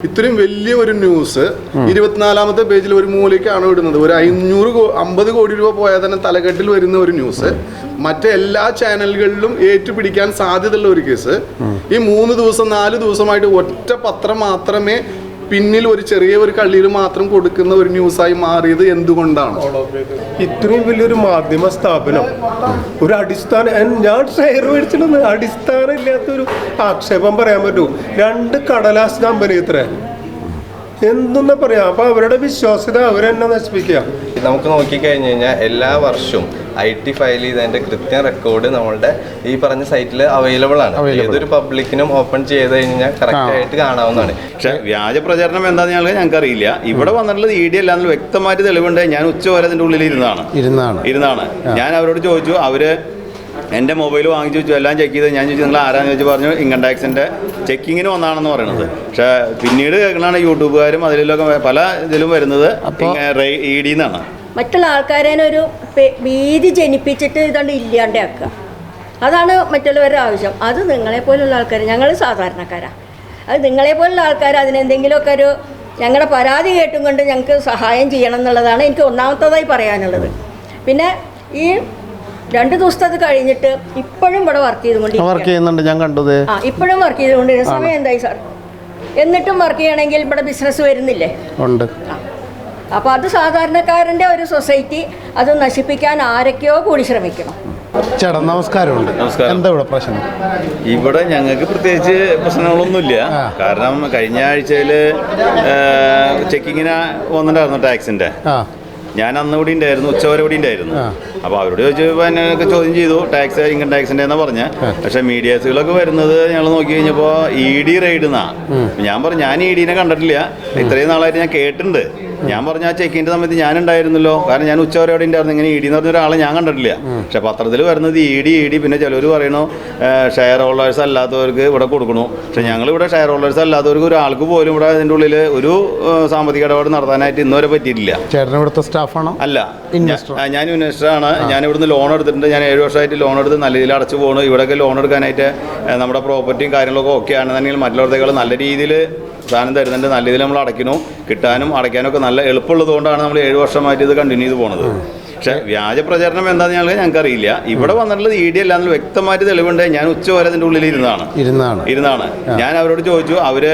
ഇത്രയും വലിയ ഒരു ന്യൂസ് ഇരുപത്തിനാലാമത്തെ പേജിൽ ഒരു മൂലയ്ക്കാണ് ഇടുന്നത് ഒരു അഞ്ഞൂറ് അമ്പത് കോടി രൂപ പോയാൽ തന്നെ തലകെട്ടിൽ വരുന്ന ഒരു ന്യൂസ് മറ്റേ എല്ലാ ചാനലുകളിലും ഏറ്റുപിടിക്കാൻ സാധ്യതയുള്ള ഒരു കേസ് ഈ മൂന്ന് ദിവസം നാല് ദിവസമായിട്ട് ഒറ്റ പത്രം മാത്രമേ പിന്നിൽ ഒരു ചെറിയ ഒരു കള്ളിയിൽ മാത്രം കൊടുക്കുന്ന ഒരു ന്യൂസായി മാറിയത് എന്തുകൊണ്ടാണ്? ഇത്രയും വലിയൊരു മാധ്യമ സ്ഥാപനം ഒരു അടിസ്ഥാന ഞാൻ ഷെയർ മേടിച്ചിട്ടുണ്ട് അടിസ്ഥാനം ഇല്ലാത്തൊരു ആക്ഷേപം പറയാൻ പറ്റൂ. രണ്ട് കടലാസ് കമ്പനി ഇത്ര. എന്തെന്നാ പറയാ? അപ്പൊ അവരുടെ വിശ്വാസ്യത അവരെന്നെ നശിപ്പിക്കുക. നമുക്ക് നോക്കിക്കഴിഞ്ഞ് കഴിഞ്ഞാൽ എല്ലാ വർഷവും ഐ ടി ഫയൽ ചെയ്തതിന്റെ കൃത്യം റെക്കോർഡ് നമ്മളുടെ ഈ പറഞ്ഞ സൈറ്റിൽ അവൈലബിൾ ആണ്. ഏതൊരു പബ്ലിക്കിനും ഓപ്പൺ ചെയ്ത് കഴിഞ്ഞാൽ കറക്റ്റ് ആയിട്ട് കാണാവുന്നതാണ്. പക്ഷെ വ്യാജ പ്രചരണം എന്താന്ന് ഞങ്ങൾ ഞങ്ങൾക്ക് അറിയില്ല ഇവിടെ വന്നിട്ടുള്ളത് ഇ ഡി അല്ലാന്ന് വ്യക്തമായിട്ട് തെളിവുണ്ട്. ഞാൻ ഉച്ച വരെ അതിന്റെ ഉള്ളിൽ ഇരുന്നാണ് ഇരുന്നാണ് ഇരുന്നാണ് ഞാൻ അവരോട് ചോദിച്ചു അവർ എന്റെ മൊബൈൽ വാങ്ങിച്ചു വെച്ചു എല്ലാം ചെക്ക് ചെയ്ത് ഞാൻ ചോദിച്ചു നിങ്ങൾ ആരാന്ന്? ചോദിച്ചു പറഞ്ഞു ഇൻകം ടാക്സിന്റെ ചെക്കിങ്ങിന് വന്നാണെന്ന് പറയുന്നത് പക്ഷേ പിന്നീട് കേൾക്കണതാണ് യൂട്യൂബുകാരും അതിലൊക്കെ പല ഇതിലും വരുന്നത്. ഇ ഡി എന്നാണ്. മറ്റുള്ള ആൾക്കാരെ ഒരു ഭീതി ജനിപ്പിച്ചിട്ട് ഇതുകൊണ്ട് ഇല്ലാണ്ടാക്കുക. അതാണ് മറ്റുള്ളവരുടെ ആവശ്യം. അത് നിങ്ങളെ പോലുള്ള ആൾക്കാർ ഞങ്ങൾ സാധാരണക്കാരാണ് അത് നിങ്ങളെ പോലുള്ള ആൾക്കാർ അതിനെന്തെങ്കിലുമൊക്കെ ഒരു ഞങ്ങളുടെ പരാതി കേട്ടും കൊണ്ട് ഞങ്ങൾക്ക് സഹായം ചെയ്യണം എന്നുള്ളതാണ് എനിക്ക് ഒന്നാമത്തതായി പറയാനുള്ളത്. പിന്നെ ഈ രണ്ട് ദിവസത്തെ അത് കഴിഞ്ഞിട്ട് ഇപ്പോഴും ഇവിടെ വർക്ക് വർക്ക് ചെയ്യുന്നുണ്ട്. ഞാൻ കണ്ടത്. ആ ഇപ്പോഴും വർക്ക് ചെയ്തുകൊണ്ടിരുന്ന സമയം എന്തായി സാർ എന്നിട്ടും വർക്ക് ചെയ്യണമെങ്കിൽ ഇവിടെ ബിസിനസ് വരുന്നില്ലേ? ഉണ്ട്. അപ്പോൾ അത് സാധാരണക്കാരന്റെ ഒരു സൊസൈറ്റി അത് നശിപ്പിക്കാൻ ആരൊക്കെയോ കൂടി ശ്രമിക്കണം. ചേട്ടാ നമസ്കാരമുണ്ട്. നമസ്കാരം. എന്താ ഇവിടെ പ്രശ്നം? ഇവിടെ ഞങ്ങൾക്ക് പ്രത്യേകിച്ച് പ്രശ്നങ്ങളൊന്നുമില്ല. കാരണം കഴിഞ്ഞ ആഴ്ചയിൽ ചെക്കിങ്ങിന് വന്നിട്ടുണ്ടായിരുന്നു ടാക്സിന്റെ. ആ. ഞാൻ അന്ന് ഇവിടെ ഉണ്ടായിരുന്നു ഉച്ചവരെ ഇവിടെ ഉണ്ടായിരുന്നു. അപ്പോൾ അവരോട് ചോദിച്ചപ്പോൾ എന്നെ ചോദ്യം ചെയ്തു ടാക്സ് ഇൻകം ടാക്സിന്റെ എന്നാ പറഞ്ഞ. പക്ഷേ മീഡിയാസുകളൊക്കെ വരുന്നത് ഞങ്ങൾ നോക്കി കഴിഞ്ഞപ്പോൾ ഇ ഡി റെയ്ഡ് എന്നാ ഞാൻ പറഞ്ഞു ഞാൻ ഇ ഡിനെ കണ്ടിട്ടില്ല. ഇത്രയും നാളായിട്ട് ഞാൻ കേട്ടിട്ടുണ്ട്. ഞാൻ പറഞ്ഞ ആ ചെക്കിന്റെ സമയത്ത് ഞാൻ ഉണ്ടായിരുന്നല്ലോ കാരണം ഞാൻ ഉച്ചവരെ അവിടെ ഉണ്ടായിരുന്നു. ഇങ്ങനെ ഇടി എന്ന് പറഞ്ഞ ഒരാളെ ഞാൻ കണ്ടിട്ടില്ല. പക്ഷെ പത്രത്തിൽ വരുന്നത് ഇടി ഇടി. പിന്നെ ചിലർ പറയണു ഷെയർ ഹോൾഡേഴ്സ് അല്ലാത്തവർക്ക് ഇവിടെ കൊടുക്കണു. പക്ഷെ ഞങ്ങൾ ഇവിടെ ഷെയർ ഹോൾഡേഴ്സ് അല്ലാത്തവർക്ക് ഒരാൾക്ക് പോലും ഇവിടെ അതിന്റെ ഉള്ളിൽ ഒരു സാമ്പത്തിക ഇടപാട് നടത്താനായിട്ട് ഇന്നുവരെ പറ്റിയിട്ടില്ല. ചേട്ടൻ ഇവിടുത്തെ സ്റ്റാഫാണോ അല്ല. ഞാൻ ഇൻവെസ്റ്റർ ആണ്. ഞാൻ ഇവിടുന്ന് ലോൺ എടുത്തിട്ടുണ്ട്. ഞാൻ ഏഴ് വർഷമായിട്ട് ലോൺ എടുത്ത് നല്ല രീതിയിൽ അടച്ചു പോകണു ഇവിടെയൊക്കെ ലോൺ എടുക്കാനായിട്ട് നമ്മുടെ പ്രോപ്പർട്ടിയും കാര്യങ്ങളൊക്കെ ഓക്കെ ആണെന്നുണ്ടെങ്കിൽ മറ്റുള്ളവർക്ക് നല്ല രീതിയിൽ സാധനം തരുന്നുണ്ട്. നല്ല രീതിയിൽ നമ്മൾ അടയ്ക്കുന്നു. കിട്ടാനും അടയ്ക്കാനും ഒക്കെ നല്ല എളുപ്പമുള്ളത് കൊണ്ടാണ് നമ്മൾ ഏഴ് വർഷമായിട്ട് ഇത് കണ്ടിന്യൂ ചെയ്ത് പോകുന്നത് പക്ഷെ വ്യാജ പ്രചരണം എന്താണെന്ന് ഞങ്ങൾക്ക് ഞങ്ങൾക്ക് അറിയില്ല. ഇവിടെ വന്നിട്ടുള്ളത് ഇ ഡി അല്ലാന്ന് വ്യക്തമായിട്ട് തെളിവുണ്ട്. ഞാൻ ഉച്ച വരെ അതിന്റെ ഉള്ളിൽ ഇരുന്നതാണ്. ഇരുന്നാണ്. ഇരുന്നാണ്. ഞാൻ അവരോട് ചോദിച്ചു അവർ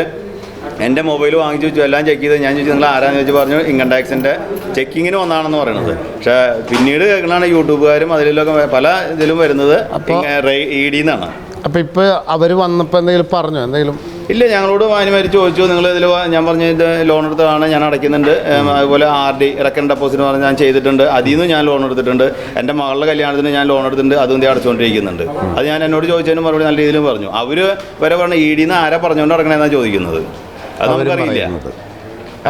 എന്റെ മൊബൈൽ വാങ്ങിച്ചു വെച്ചു എല്ലാം ചെക്ക് ചെയ്ത്. ഞാൻ ചോദിച്ചു നിങ്ങൾ ആരാന്ന്? ചോദിച്ചു പറഞ്ഞു ഇൻകം ടാക്സിന്റെ ചെക്കിങ്ങിന് വന്നാണെന്ന് പറയുന്നത് പക്ഷേ പിന്നീട് കേൾക്കണാണ് യൂട്യൂബുകാരും അതിലൊക്കെ പല ഇതിലും വരുന്നത് ഇ ഡി എന്നാണ് അപ്പൊ ഇപ്പൊ അവർ വന്നപ്പോ എന്തെങ്കിലും പറഞ്ഞു? എന്തെങ്കിലും ഇല്ല ഞങ്ങളോട് മാന്യമാര് ചോദിച്ചു. നിങ്ങൾ ഇതിൽ ഞാൻ പറഞ്ഞ ഇത് ലോൺ എടുത്തതാണ് ഞാൻ അടയ്ക്കുന്നുണ്ട്. അതുപോലെ ആർ ഡി റെക്കൻ ഡെപ്പോസിറ്റ് പറഞ്ഞ് ഞാൻ ചെയ്തിട്ടുണ്ട്. അതിൽ നിന്ന് ഞാൻ ലോൺ എടുത്തിട്ടുണ്ട്. എന്റെ മകളുടെ കല്യാണത്തിന് ഞാൻ ലോൺ എടുത്തിട്ടുണ്ട്. അതും ഇതേ അടച്ചുകൊണ്ടിരിക്കുന്നുണ്ട്. അത് ഞാൻ എന്നോട് ചോദിച്ചതിന് മറുപടി നല്ല രീതിയിലും പറഞ്ഞു. അവർ വരെ പറഞ്ഞ ഇ ഡിന്ന് ആരാ പറഞ്ഞുകൊണ്ട് അടക്കണമെന്നാണ് ചോദിക്കുന്നത്. അത് നമുക്കറിയില്ല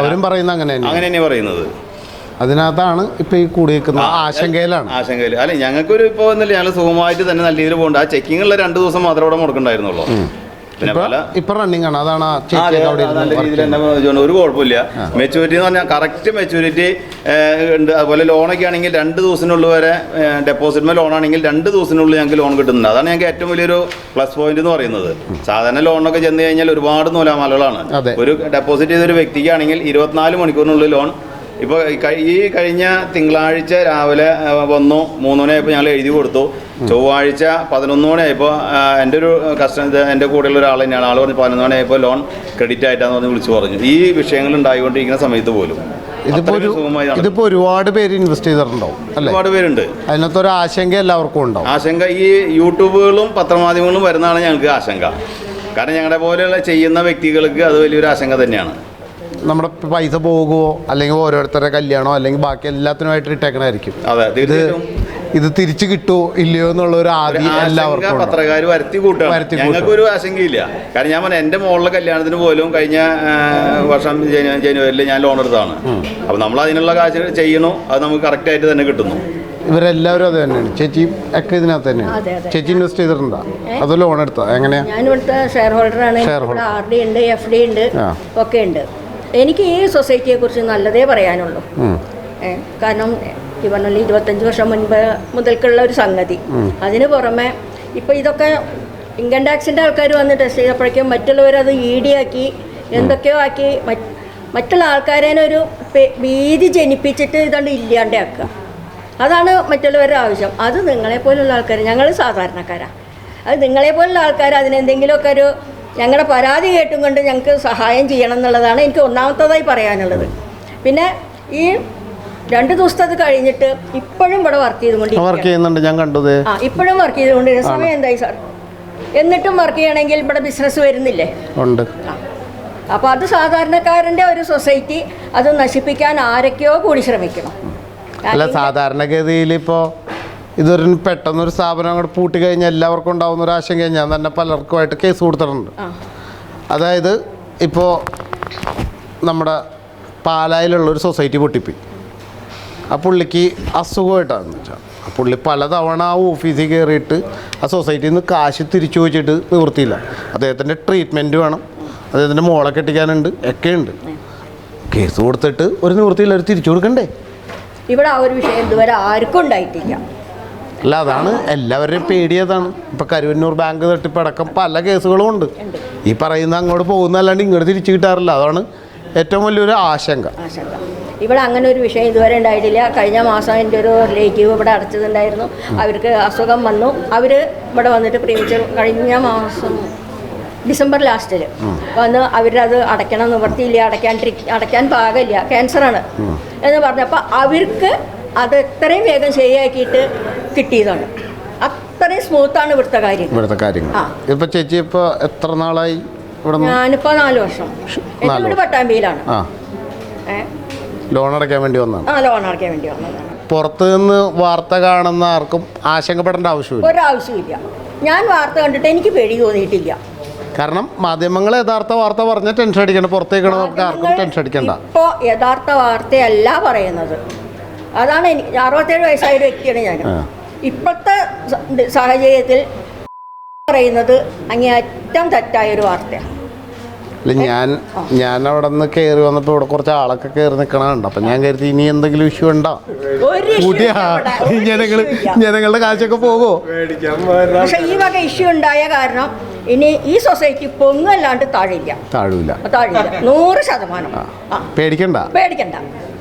അവരും പറയുന്നത് അങ്ങനെ അങ്ങനെ തന്നെയാണ് പറയുന്നത്. അതിനകത്താണ് ഇപ്പൊ ഈ കൂടിയേക്കുന്ന ആശങ്കയിലാണ്. ആശങ്കയിൽ അല്ലെ ഞങ്ങൾക്കൊരു ഒരു ഒന്നുമില്ല. ഞങ്ങൾ സുഖമായിട്ട് തന്നെ നല്ല രീതിയിൽ പോകണ്ട ആ ചെക്കിംഗ് ഉള്ള രണ്ട് ദിവസം മാത്രമേ അവിടെ കൊടുക്കണ്ടായിരുന്നുള്ളൂ ഇപ്പൊ റണ്ണിങ് ആണ്. അതാണ് നല്ല രീതിയിൽ തന്നെ. ഒരു കുഴപ്പമില്ല. മെച്ചൂരിറ്റി എന്ന് പറഞ്ഞാൽ കറക്റ്റ് മെച്ചൂരിറ്റി ഉണ്ട്. അതുപോലെ ലോണൊക്കെ ആണെങ്കിൽ രണ്ട് ദിവസത്തിനുള്ളിൽ വരെ ഡെപ്പോസിറ്റ് ലോൺ ആണെങ്കിൽ രണ്ട് ദിവസത്തിനുള്ളിൽ ഞങ്ങൾക്ക് ലോൺ കിട്ടുന്നുണ്ട്. അതാണ് ഞങ്ങൾക്ക് ഏറ്റവും വലിയൊരു പ്ലസ് പോയിന്റ് എന്ന് പറയുന്നത്. സാധാരണ ലോണൊക്കെ ചെന്ന് കഴിഞ്ഞാൽ ഒരുപാട് നൂലാമാലകളാണ്. ഒരു ഡെപ്പോസിറ്റ് ചെയ്ത ഒരു വ്യക്തിക്കാണെങ്കിൽ ഇരുപത്തിനാല് മണിക്കൂറിനുള്ളിൽ ലോൺ ഇപ്പോൾ ഈ കഴിഞ്ഞ തിങ്കളാഴ്ച രാവിലെ വന്നു. മൂന്ന് മണിയായപ്പോൾ ഞങ്ങൾ എഴുതി കൊടുത്തു. ചൊവ്വാഴ്ച പതിനൊന്ന് മണിയായപ്പോൾ എന്റെ ഒരു കസ്റ്റമർ എന്റെ കൂടെയുള്ള ഒരാൾ തന്നെയാണ്. ആൾ പറഞ്ഞ് പതിനൊന്ന് മണിയായപ്പോൾ ലോൺ ക്രെഡിറ്റ് ആയിട്ടാന്ന് പറഞ്ഞ് വിളിച്ചു പറഞ്ഞു. ഈ വിഷയങ്ങൾ ഉണ്ടായിക്കൊണ്ടിരിക്കുന്ന സമയത്ത് പോലും ഇതിപ്പോ ഒരു ഇതിപ്പോൾ ഇതിപ്പോ ഒരുപാട് പേര് ഇൻവെസ്റ്റ് ചെയ്തിട്ടുണ്ടാവും അല്ലെ? ഒരുപാട് പേരുണ്ട്. അതിനകത്ത് ഒരു ആശങ്ക എല്ലാവർക്കും ഉണ്ടാവും. ആശങ്ക ഈ യൂട്യൂബുകളും പത്രമാധ്യമങ്ങളും വരുന്നതാണ് ഞങ്ങൾക്ക് ആശങ്ക. കാരണം ഞങ്ങളുടെ പോലെയുള്ള ചെയ്യുന്ന വ്യക്തികൾക്ക് അത് വലിയൊരു ആശങ്ക തന്നെയാണ്. നമ്മുടെ പൈസ പോകുമോ അല്ലെങ്കിൽ ഓരോരുത്തരുടെ കല്യാണോ അല്ലെങ്കിൽ ബാക്കി എല്ലാത്തിനുമായിട്ട് ഇട്ടേക്കണായിരിക്കും അതെ തീർച്ചയായിട്ടും. ഇത് തിരിച്ചു കിട്ടുമോ ഇല്ലയോ എന്നുള്ള ഒരു ആദ്യം എല്ലാവർക്കും. പത്രക്കാർ വരുത്തി കൂട്ടും. ഞങ്ങൾക്ക് ഒരു ആശങ്കയില്ല. കാരണം ഞാൻ പറഞ്ഞ എന്റെ മോളിലെ കല്യാണത്തിന് പോലും കഴിഞ്ഞ വർഷം ജനുവരിയിൽ ജനുവരിയിൽ ഞാൻ ലോൺ എടുത്താണ് അപ്പോൾ നമ്മൾ അതിനുള്ള കാശ് ചെയ്യണു അത് നമുക്ക് കറക്റ്റ് ആയിട്ട് തന്നെ കിട്ടുന്നു. ഇവരെല്ലാവരും അത് തന്നെയാണ്. ചേച്ചി ഒക്കെ ഇതിനകത്ത് തന്നെയാണ്. അതെ. ചേച്ചി ഇൻവെസ്റ്റ് ചെയ്തിട്ടുണ്ടോ? അത് ലോൺ എടുത്താ? എങ്ങനെയാ? ഞാൻ ഇവിടുത്തെ ഷെയർ ഹോൾഡർ. ആർ ഡി ഉണ്ട് എഫ് ഡി ഉണ്ട് ഒക്കെ ഉണ്ട്. എനിക്ക് ഈ സൊസൈറ്റിയെ കുറിച്ച് നല്ലതേ പറയാനുള്ളൂ. കാരണം ഈ പറഞ്ഞ ഇരുപത്തഞ്ച് വർഷം മുൻപ് മുതൽക്കുള്ള ഒരു സംഗതി. അതിന് പുറമെ ഇപ്പോൾ ഇതൊക്കെ ഇൻകം ടാക്സിന്റെ ആൾക്കാർ വന്ന് ടെസ്റ്റ് ചെയ്തപ്പോഴേക്കും മറ്റുള്ളവരത് ഇ ഡി ആക്കി എന്തൊക്കെയോ ആക്കി മറ്റുള്ള ആൾക്കാരേനെ ഒരു ഭീതി ജനിപ്പിച്ചിട്ട് ഇതുകൊണ്ട് ഇല്ലാണ്ടാക്കുക. അതാണ് മറ്റുള്ളവരുടെ ആവശ്യം. അത് നിങ്ങളെ പോലുള്ള ആൾക്കാർ ഞങ്ങൾ സാധാരണക്കാരാണ് അത് നിങ്ങളെ പോലുള്ള ആൾക്കാർ അതിനെന്തെങ്കിലുമൊക്കെ ഒരു ഞങ്ങളുടെ പരാതി കേട്ടും കൊണ്ട് ഞങ്ങൾക്ക് സഹായം ചെയ്യണം എന്നുള്ളതാണ് എനിക്ക് ഒന്നാമത്തതായി പറയാനുള്ളത്. പിന്നെ ഈ രണ്ട് ദിവസത്തെ അത് കഴിഞ്ഞിട്ട് ഇപ്പോഴും ഇവിടെ വർക്ക് വർക്ക് ചെയ്യുന്നുണ്ട്. ഞാൻ കണ്ടത്. ആ ഇപ്പോഴും വർക്ക് ചെയ്തുകൊണ്ട് സമയം എന്തായി സാർ എന്നിട്ടും വർക്ക് ചെയ്യണമെങ്കിൽ ഇവിടെ ബിസിനസ് വരുന്നില്ലേ? ഉണ്ട്. അപ്പോൾ അത് സാധാരണക്കാരന്റെ ഒരു സൊസൈറ്റി അത് നശിപ്പിക്കാൻ ആരൊക്കെയോ കൂടി ശ്രമിക്കണം. അല്ല സാധാരണഗതിയിൽ ഇപ്പോൾ ഇതൊരു പെട്ടെന്നൊരു സ്ഥാപനം അങ്ങോട്ട് പൂട്ടി കഴിഞ്ഞാൽ എല്ലാവർക്കും ഉണ്ടാവുന്ന ഒരു ആശങ്ക ഞാൻ തന്നെ പലർക്കുമായിട്ട് കേസ് കൊടുത്തിട്ടുണ്ട്. അതായത് ഇപ്പോൾ നമ്മുടെ പാലായിലുള്ള ഒരു സൊസൈറ്റി പൊട്ടിപ്പോയി. ആ പുള്ളിക്ക് അസുഖമായിട്ടാണെന്ന് വെച്ചാൽ ആ പുള്ളി പലതവണ ആ ഓഫീസിൽ കയറിയിട്ട് ആ സൊസൈറ്റിയിൽ നിന്ന് കാശ് തിരിച്ചു വെച്ചിട്ട് നിവൃത്തിയില്ല. അദ്ദേഹത്തിന്റെ ട്രീറ്റ്മെന്റ് വേണം. അദ്ദേഹത്തിന്റെ മോളെ കെട്ടിക്കാനുണ്ട്. ഒക്കെ ഉണ്ട് കേസ് കൊടുത്തിട്ട് ഒരു നിവൃത്തിയില്ല ഒരു തിരിച്ചു കൊടുക്കണ്ടേ? ഇവിടെ ആ ഒരു വിഷയം ഇതുവരെ ആർക്കും ഉണ്ടായിട്ടില്ല. അല്ല അതാണ് എല്ലാവരെയും പേടിയതാണ് ഇപ്പം കരുവന്നൂർ ബാങ്ക് തട്ടിപ്പടക്കം പല കേസുകളും ഉണ്ട്. ഈ പറയുന്ന അങ്ങോട്ട് പോകുന്നതല്ലാണ്ട് ഇങ്ങോട്ട് തിരിച്ചു കിട്ടാറില്ല. അതാണ് ഏറ്റവും വലിയൊരു ആശങ്ക. ആശങ്ക. ഇവിടെ അങ്ങനെ ഒരു വിഷയം ഇതുവരെ ഉണ്ടായിട്ടില്ല. കഴിഞ്ഞ മാസം എന്റെ ഒരു റിലേറ്റീവ് ഇവിടെ അടച്ചതുണ്ടായിരുന്നു. അവർക്ക് അസുഖം വന്നു. അവർ ഇവിടെ വന്നിട്ട് പ്രേമിച്ച് കഴിഞ്ഞ മാസം ഡിസംബർ ലാസ്റ്റിൽ വന്ന് അവരത് അടയ്ക്കണം നിവർത്തിയില്ല അടയ്ക്കാൻ അടയ്ക്കാൻ പാകമില്ല. ക്യാൻസറാണ് എന്ന് പറഞ്ഞപ്പോൾ അവർക്ക് അത് എത്രയും വേഗം ശരിയാക്കിയിട്ട് കിട്ടിയതാണ്. അത്രയും സ്മൂത്താണ് ഇവിടുത്തെ കാര്യം ഇവിടുത്തെ കാര്യങ്ങൾ. ആ. ഇപ്പം ചേച്ചി ഇപ്പൊ എത്ര നാളായി ഇവിടെ ഞാനിപ്പോൾ നാല് വർഷം. എന്റെ വീട് പട്ടാമ്പിയിലാണ് ആ. ലോൺ അടയ്ക്കാൻ വേണ്ടി വന്നതാണ് ആ ലോൺ അടയ്ക്കാൻ വേണ്ടി വന്നതാണ്. പുറത്ത് നിന്ന് വാർത്ത കാണുന്ന ആർക്കും ആശങ്കപ്പെടേണ്ട ആവശ്യമില്ല? ഒരാവശ്യമില്ല. ഞാൻ വാർത്ത കണ്ടിട്ട് എനിക്ക് പേടി തോന്നിയിട്ടില്ല. കാരണം മാധ്യമങ്ങൾ യഥാർത്ഥ വാർത്ത പറഞ്ഞ ടെൻഷൻ അടിക്കണം പുറത്തേക്ക് ആർക്കും ടെൻഷൻ അടിക്കണ്ട. ഇപ്പോ യഥാർത്ഥ വാർത്തയല്ല പറയുന്നത്. അതാണ് എനിക്ക് അറുപത്തേഴ് വയസ്സായ ഒരു വ്യക്തിയാണ് ഞാൻ. ഇപ്പോഴത്തെ സാഹചര്യത്തിൽ പറയുന്നത് അങ്ങേയറ്റം തെറ്റായ ഒരു വാർത്തയാണ്. അല്ല ഞാൻ ഞാൻ അവിടെ നിന്ന് കയറി വന്നപ്പോൾ ഇവിടെ കുറച്ച് ആളൊക്കെ കയറി നിൽക്കണുണ്ട് അപ്പം ഞാൻ കരുതി ഇനി എന്തെങ്കിലും ഇഷ്യൂ ഉണ്ടോ? കൂട്ടിയാ. ജനങ്ങൾ ജനങ്ങളുടെ കാശൊക്കെ പോകുമോ പക്ഷെ ഈ വക ഇഷ്യൂ ഉണ്ടായ കാരണം ഇനി ഈ സൊസൈറ്റി പൊങ്ങല്ലാണ്ട് താഴില്ല താഴൂല. താഴില്ല നൂറ് ശതമാനം. ആ. പേടിക്കണ്ട? പേടിക്കണ്ട.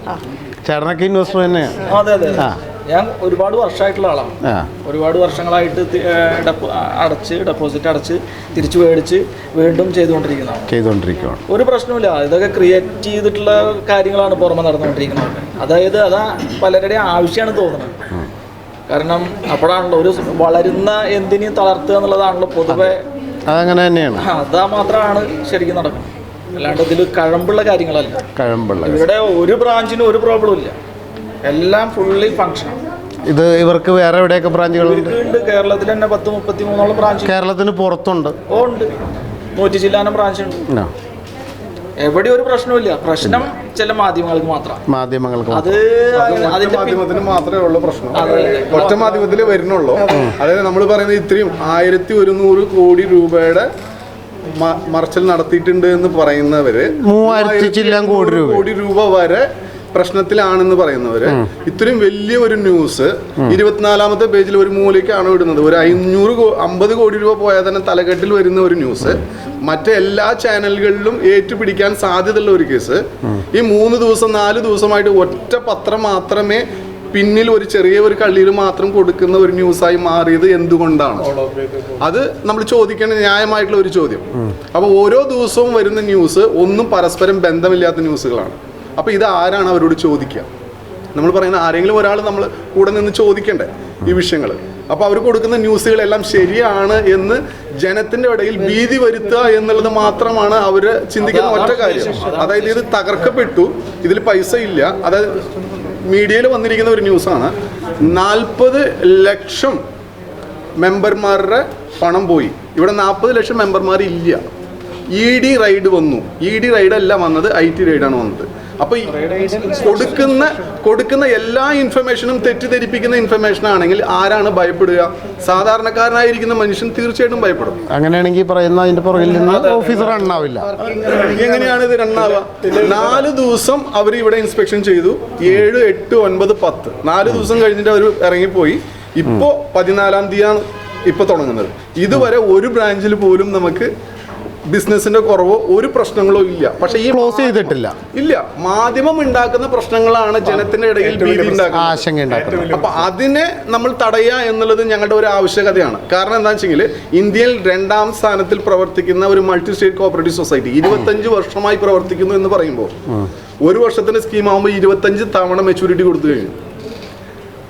ആ. ചേട്ടനൊക്കെ ഇൻവെസ്റ്റ്മെന്റ് തന്നെയാണ് അതെ അതെ. ആ. ഞാൻ ഒരുപാട് വർഷമായിട്ടുള്ള ആളാണ്. ഒരുപാട് വർഷങ്ങളായിട്ട് അടച്ച് ഡെപ്പോസിറ്റ് അടച്ച് തിരിച്ചു മേടിച്ച് വീണ്ടും ചെയ്തുകൊണ്ടിരിക്കുന്നതാണ്. ചെയ്തുകൊണ്ടിരിക്കുകയാണ്. ഒരു പ്രശ്നമില്ല ഇതൊക്കെ ക്രിയേറ്റ് ചെയ്തിട്ടുള്ള കാര്യങ്ങളാണ് പുറമെ നടന്നുകൊണ്ടിരിക്കുന്നത്. അതായത് അതാ പലരുടെയും ആവശ്യമാണ് തോന്നുന്നത്. കാരണം അപ്പോഴാണല്ലോ ഒരു വളരുന്ന എന്തിനേയും തളർത്തുക എന്നുള്ളതാണല്ലോ പൊതുവെ. അതങ്ങനെ തന്നെയാണ്. അതാ മാത്രമാണ് ശരിക്കും നടക്കുന്നത്. അല്ലാണ്ട് ഇതിൽ കഴമ്പുള്ള കാര്യങ്ങളല്ല. കഴമ്പുള്ള ഇവിടെ ഒരു ബ്രാഞ്ചിനും ഒരു പ്രോബ്ലം ഇല്ല. എല്ലാം ഫുള്ളി ഫങ്ഷനാണ് ഇത് ഇവർക്ക് വേറെ എവിടെയൊക്കെ ബ്രാഞ്ചുകളുണ്ട് ഉണ്ട്. കേരളത്തിൽ തന്നെ പത്ത് മുപ്പത്തി മൂന്നോളം ബ്രാഞ്ച് കേരളത്തിന് പുറത്തുണ്ട്. ഓ ഉണ്ട്. നൂറ്റി ചില്ലാനം ബ്രാഞ്ച് ഉണ്ട്. എവിടെ ഒരു പ്രശ്നമില്ല പ്രശ്നം ചില മാധ്യമങ്ങൾക്ക് മാത്രം. മാധ്യമങ്ങൾക്ക് അത് അതിന്റെ മാധ്യമത്തിന് മാത്രമേ ഉള്ളൂ പ്രശ്നം. ഒറ്റ മാധ്യമത്തിൽ വരുന്നുള്ളൂ. അതായത് നമ്മൾ പറയുന്നത് ഇത്രയും ആയിരത്തി ഒരുന്നൂറ് കോടി രൂപയുടെ മറച്ചൽ നടത്തിയിട്ടുണ്ട് എന്ന് പറയുന്നവര് മൂവായിരത്തി ചില്ലാൻ കോടി രൂപ. കോടി രൂപ വരെ പ്രശ്നത്തിലാണെന്ന് പറയുന്നവര് ഇത്രയും വലിയ ഒരു ന്യൂസ് ഇരുപത്തിനാലാമത്തെ പേജിൽ ഒരു മൂലയ്ക്കാണ് വിടുന്നത് ഒരു അഞ്ഞൂറ് അമ്പത് കോടി രൂപ പോയാൽ തന്നെ തലകെട്ടിൽ വരുന്ന ഒരു ന്യൂസ് മറ്റെല്ലാ ചാനലുകളിലും ഏറ്റുപിടിക്കാൻ സാധ്യതയുള്ള ഒരു കേസ് ഈ മൂന്ന് ദിവസം നാല് ദിവസമായിട്ട് ഒറ്റ പത്രം മാത്രമേ പിന്നിൽ ഒരു ചെറിയ ഒരു കള്ളിയിൽ മാത്രം കൊടുക്കുന്ന ഒരു ന്യൂസായി മാറിയത് എന്തുകൊണ്ടാണ്? അത് നമ്മൾ ചോദിക്കേണ്ട ന്യായമായിട്ടുള്ള ഒരു ചോദ്യം. അപ്പോൾ ഓരോ ദിവസവും വരുന്ന ന്യൂസ് ഒന്നും പരസ്പരം ബന്ധമില്ലാത്ത ന്യൂസുകളാണ് അപ്പോൾ ഇത് ആരാണ് അവരോട് ചോദിക്കുക? നമ്മൾ പറയുന്ന ആരെങ്കിലും ഒരാൾ നമ്മൾ കൂടെ നിന്ന് ചോദിക്കണ്ടേ ഈ വിഷയങ്ങൾ? അപ്പോൾ അവർ കൊടുക്കുന്ന ന്യൂസുകളെല്ലാം ശരിയാണ് എന്ന് ജനത്തിന്റെ ഇടയിൽ ഭീതി വരുത്തുക എന്നുള്ളത് മാത്രമാണ് അവർ ചിന്തിക്കുന്ന ഒറ്റ കാര്യം. അതായത് ഇത് തകർക്കപ്പെട്ടു ഇതിൽ പൈസ ഇല്ല. അതായത് മീഡിയയിൽ വന്നിരിക്കുന്ന ഒരു ന്യൂസാണ്. നാൽപ്പത് ലക്ഷം മെമ്പർമാരുടെ പണം പോയി. ഇവിടെ നാൽപ്പത് ലക്ഷം മെമ്പർമാർ ഇല്ല ഇ ഡി റൈഡ് വന്നു. ഇ ഡി റൈഡ് അല്ല വന്നത് ഐ ടി റൈഡാണ് വന്നത്. അപ്പൊ ഈ കൊടുക്കുന്ന കൊടുക്കുന്ന എല്ലാ ഇൻഫർമേഷനും തെറ്റിദ്ധരിപ്പിക്കുന്ന ഇൻഫർമേഷൻ ആണെങ്കിൽ ആരാണ് ഭയപ്പെടുക? സാധാരണക്കാരനായിരിക്കുന്ന മനുഷ്യൻ തീർച്ചയായിട്ടും ഭയപ്പെടും. അങ്ങനെയാണെങ്കിൽ പറയുന്ന അതിന്റെ പുറകിൽ നിന്ന് ഓഫീസർ എണ്ണാവില്ല എങ്ങനെയാണ് ഇത് രണ്ടാവുക നാല് ദിവസം അവർ ഇവിടെ ഇൻസ്പെക്ഷൻ ചെയ്തു. ഏഴ് എട്ട് ഒൻപത് പത്ത്. നാല് ദിവസം കഴിഞ്ഞിട്ട് അവർ ഇറങ്ങിപ്പോയി. ഇപ്പോ പതിനാലാം തീയതിയാണ് ഇപ്പൊ തുടങ്ങുന്നത്. ഇതുവരെ ഒരു ബ്രാഞ്ചിൽ പോലും നമുക്ക് ബിസിനസിന്റെ കുറവോ ഒരു പ്രശ്നങ്ങളോ ഇല്ല. പക്ഷെ ഈ ക്ലോസ് ചെയ്തിട്ടില്ല. ഇല്ല. മാധ്യമം ഉണ്ടാക്കുന്ന പ്രശ്നങ്ങളാണ് ജനത്തിന്റെ ഇടയിൽ ഭീതി ഉണ്ടാക്കുന്നത്. ആശങ്ക അപ്പൊ അതിനെ നമ്മൾ തടയുക എന്നുള്ളത് ഞങ്ങളുടെ ഒരു ആവശ്യകതയാണ്. കാരണം എന്താ വെച്ചെങ്കിൽ ഇന്ത്യയിൽ രണ്ടാം സ്ഥാനത്തിൽ പ്രവർത്തിക്കുന്ന ഒരു മൾട്ടി സ്റ്റേറ്റ് കോപ്പറേറ്റീവ് സൊസൈറ്റി ഇരുപത്തഞ്ച് വർഷമായി പ്രവർത്തിക്കുന്നു എന്ന് പറയുമ്പോൾ ഒരു വർഷത്തിന്റെ സ്കീം ആകുമ്പോൾ ഇരുപത്തഞ്ച് തവണ മെച്ചൂരിറ്റി കൊടുത്തു കഴിഞ്ഞു.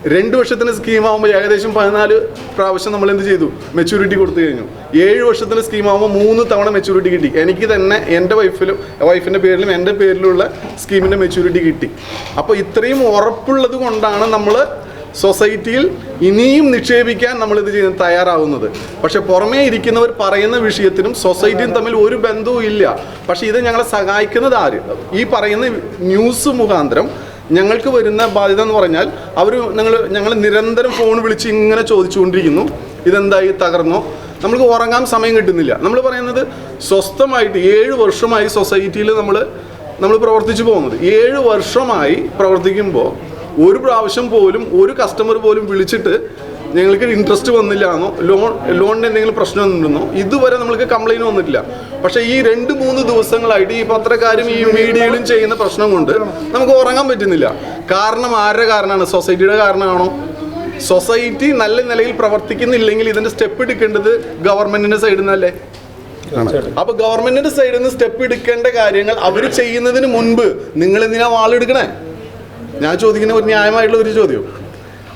രണ്ട് വർഷത്തിന് സ്കീം ആകുമ്പോൾ ഏകദേശം പതിനാല് പ്രാവശ്യം നമ്മൾ എന്ത് ചെയ്തു? മെച്യൂരിറ്റി കൊടുത്തു കഴിഞ്ഞു. ഏഴ് വർഷത്തിന് സ്കീം ആകുമ്പോൾ മൂന്ന് തവണ മെച്യൂരിറ്റി കിട്ടി. എനിക്ക് തന്നെ എന്റെ വൈഫിലും വൈഫിന്റെ പേരിലും എന്റെ പേരിലുള്ള സ്കീമിന്റെ മെച്യൂരിറ്റി കിട്ടി. അപ്പോൾ ഇത്രയും ഉറപ്പുള്ളത് കൊണ്ടാണ് നമ്മൾ സൊസൈറ്റിയിൽ ഇനിയും നിക്ഷേപിക്കാൻ നമ്മൾ ഇത് ചെയ്യുന്നത്? തയ്യാറാവുന്നത്. പക്ഷെ പുറമേ ഇരിക്കുന്നവർ പറയുന്ന വിഷയത്തിനും സൊസൈറ്റിയും തമ്മിൽ ഒരു ബന്ധവും ഇല്ല. പക്ഷേ ഇത് ഞങ്ങളെ സഹായിക്കുന്നത് ആര്? ഈ പറയുന്ന ന്യൂസ് മുഖാന്തരം ഞങ്ങൾക്ക് വരുന്ന ബാധ്യത എന്ന് പറഞ്ഞാൽ അവർ ഞങ്ങൾ ഞങ്ങൾ നിരന്തരം ഫോൺ വിളിച്ച് ഇങ്ങനെ ചോദിച്ചുകൊണ്ടിരിക്കുന്നു. ഇതെന്തായി? തകർന്നോ? നമ്മൾക്ക് ഉറങ്ങാൻ സമയം കിട്ടുന്നില്ല. നമ്മൾ പറയുന്നത് സ്വസ്ഥമായിട്ട് ഏഴ് വർഷമായി സൊസൈറ്റിയിൽ നമ്മൾ നമ്മൾ പ്രവർത്തിച്ചു പോകുന്നത്. ഏഴ് വർഷമായി പ്രവർത്തിക്കുമ്പോൾ ഒരു പ്രാവശ്യം പോലും ഒരു കസ്റ്റമർ പോലും വിളിച്ചിട്ട് ഞങ്ങൾക്ക് ഇൻട്രസ്റ്റ് വന്നില്ല എന്നോ ലോൺ ലോണിന് എന്തെങ്കിലും പ്രശ്നം ഉണ്ടെന്നോ ഇതുവരെ നമ്മൾക്ക് കംപ്ലൈന്റ് വന്നിട്ടില്ല. പക്ഷേ ഈ രണ്ട് മൂന്ന് ദിവസങ്ങളായിട്ട് ഈ പത്രക്കാരും ഈ മീഡിയയിലും ചെയ്യുന്ന പ്രശ്നം കൊണ്ട് നമുക്ക് ഉറങ്ങാൻ പറ്റുന്നില്ല. കാരണം ആരുടെ കാരണമാണ്? സൊസൈറ്റിയുടെ കാരണമാണോ? സൊസൈറ്റി നല്ല നിലയിൽ പ്രവർത്തിക്കുന്നില്ലെങ്കിൽ ഇതിന്റെ സ്റ്റെപ്പ് എടുക്കേണ്ടത് ഗവൺമെന്റിന്റെ സൈഡിൽ നിന്നല്ലേ? അപ്പൊ ഗവൺമെന്റിന്റെ സൈഡിൽ നിന്ന് സ്റ്റെപ്പ് എടുക്കേണ്ട കാര്യങ്ങൾ അവർ ചെയ്യുന്നതിന് മുൻപ് നിങ്ങൾ എന്തിനാ വാളെടുക്കണേ? ഞാൻ ചോദിക്കുന്ന ഒരു ന്യായമായിട്ടുള്ള ഒരു ചോദ്യം.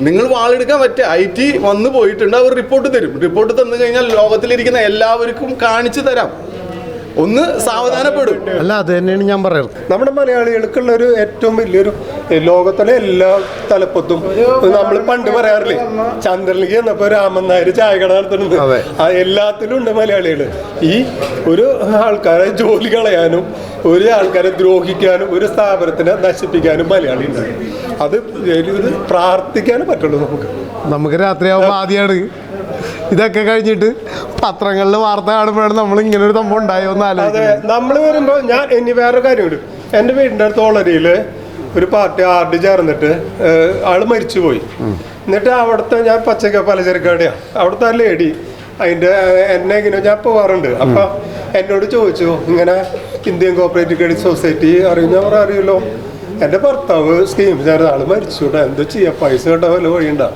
നിങ്ങൾ വാളെടുക്കാൻ പറ്റുക ഐ ടി വന്നു പോയിട്ടുണ്ട് അവർ റിപ്പോർട്ട് തരും. റിപ്പോർട്ട് തന്നു കഴിഞ്ഞാൽ ലോകത്തിലിരിക്കുന്ന എല്ലാവർക്കും കാണിച്ചു തരാം. ഒന്ന് സാവധാനപ്പെടും. അല്ല അത് തന്നെയാണ് ഞാൻ പറയുന്നത് നമ്മുടെ മലയാളികൾക്കുള്ള ഒരു ഏറ്റവും വലിയൊരു ലോകത്തിലെ എല്ലാ തലപ്പത്തും നമ്മൾ പണ്ട് പറയാറില്ലേ ചന്ദ്രനിലേക്ക് എന്നപ്പോ രാമൻ നായർ ചായ കട നടത്തുന്നുണ്ട് എല്ലാത്തിലും ഉണ്ട് മലയാളികൾ ഈ ഒരു ആൾക്കാരെ ജോലി കളയാനും ഒരു ആൾക്കാരെ ദ്രോഹിക്കാനും ഒരു സ്ഥാപനത്തിനെ നശിപ്പിക്കാനും മലയാളി ഉണ്ട് അത് ഇത് പ്രാർത്ഥിക്കാനും പറ്റുള്ളൂ നമുക്ക്. നമുക്ക് രാത്രിയാവുമ്പോൾ ആദ്യമാണ് ഇതൊക്കെ കഴിഞ്ഞിട്ട് പത്രങ്ങളിൽ വാർത്ത കാണുമ്പോഴാണ് നമ്മൾ ഇങ്ങനെ ഒരു സംഭവം ഉണ്ടായോ അതെ നമ്മൾ വരുമ്പോ ഞാൻ ഇനി വേറെ കാര്യമുണ്ട് എന്റെ വീടിന്റെ അടുത്ത് ഓളരിയിൽ ഒരു പാർട്ടി ആർ ഡി ചേർന്നിട്ട് ആൾ ആൾ മരിച്ചുപോയി. എന്നിട്ട് അവിടുത്തെ ഞാൻ പച്ചക്ക പലചരക്ക് കടയാണ് അവിടുത്തെ ആ ലേഡി അതിന്റെ എന്നെ ഇങ്ങനെ ഞാൻ പോവാറുണ്ട്. അപ്പൊ എന്നോട് ചോദിച്ചു ഇങ്ങനെ ഇന്ത്യൻ കോപ്പറേറ്റീവ് ക്രെഡിറ്റ് സൊസൈറ്റി അറിയുന്ന അവർ അറിയുമല്ലോ. എന്റെ ഭർത്താവ് സ്കീം ചേർന്ന ആൾ കേട്ടോ. എന്തോ ചെയ്യാം? പൈസ കിട്ടാൻ വല്ല വഴിയുണ്ടാ?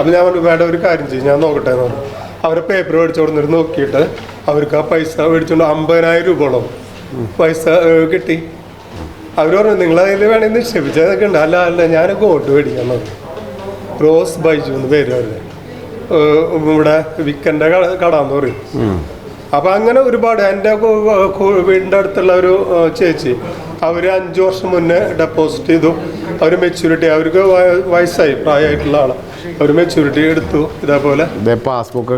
അപ്പം ഞാൻ പറഞ്ഞു വേണ്ട ഒരു കാര്യം ചെയ്യും ഞാൻ നോക്കട്ടെ എന്ന് പറഞ്ഞു. അവരെ പേപ്പർ മേടിച്ചു കൊടുത്തിട്ട് നോക്കിയിട്ട് അവർക്ക് ആ പൈസ മേടിച്ചോണ്ട് അമ്പതിനായിരം രൂപയോളം പൈസ കിട്ടി. അവർ പറഞ്ഞു നിങ്ങൾ അതിൽ വേണമെങ്കിൽ നിക്ഷേപിച്ചതൊക്കെ ഉണ്ട് അല്ല അല്ല ഞാൻ ഗോൾഡ് മേടിക്കാൻ റോസ് ബൈജു എന്ന് പേര് അവരുടെ. ഇവിടെ വിക്കന്റെ കട കടാന്ന് പറയും. അപ്പം അങ്ങനെ ഒരുപാട് എന്റെ വീടിന്റെ അടുത്തുള്ള ഒരു ചേച്ചി അവർ അഞ്ച് വർഷം മുന്നേ ഡെപ്പോസിറ്റ് ചെയ്തു. അവർ മെച്യൂരിറ്റി അവർക്ക് വയ- വയസ്സായി പ്രായമായിട്ടുള്ള ആളാണ് അവർ മെച്യൂരിറ്റി എടുത്തു ഇതേപോലെ. പാസ്ബുക്ക്